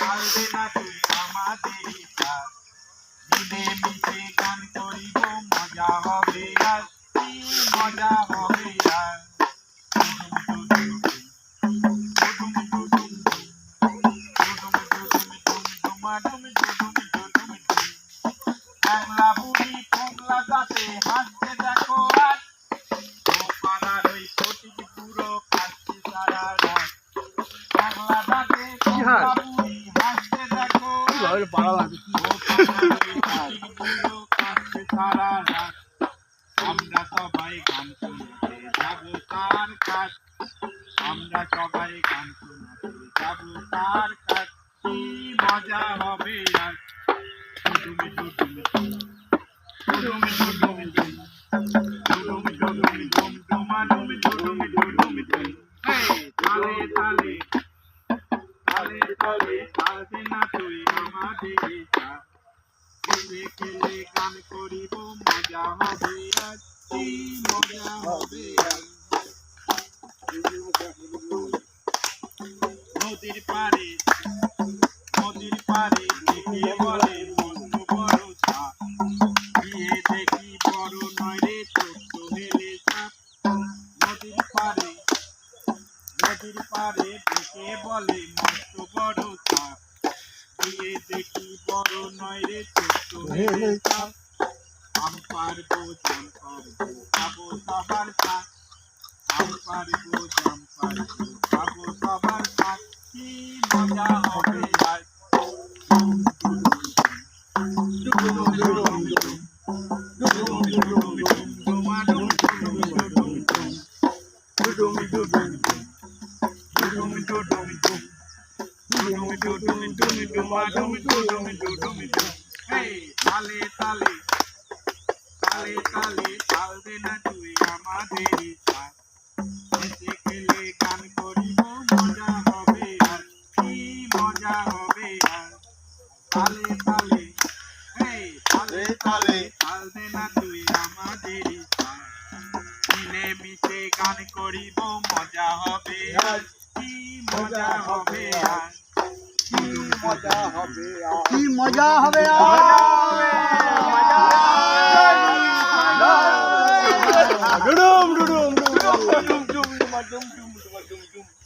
পারবে না তুই আমাদের বাংলা বুড়ি পোংলা দাঁতে হাসতে দেখো আজ পাড়ার ওই ফটিক পুরো কাশি সারা রাত। বাংলা দাঁতে পোংলা বুড়ি হাসতে দেখো আজ। পাড়ার ওই ফটিক পুরো কাশি সারা রাত। আমরা সবাই গান শুনতে যাব তার কাছ। আমরা সবাই গান শুনতে যাব তার কাছ। কি মজা হবে আর নদীর পারে নদীর পারে বলে? নদীর পারে ডেকে বলে, মস্ত বড় সাপ গিয়ে দেখি বড় নয় রে, ছোট্ট সাপ আম পারব জাম, পারব খাব সবার সাপ আম পারব জাম, পারব খাব সবার সাপ কি মজা হবে তালে তালে তালে তালে তাল দে না তুই আমাদেরই সাথ হেসে খেলে গান করিব মজা হবে আর কি মজা হবে আর তালে তালে এই তালে তালে তাল দে না তুই আমাদেরই সাথ মিলে মিশে গান করিব মজা হবে আর কি মজা হবে আর কি মজা হবে ডুডুম ডুডুম ডুডুম ডুম ডুম ডুম ডুম ডুম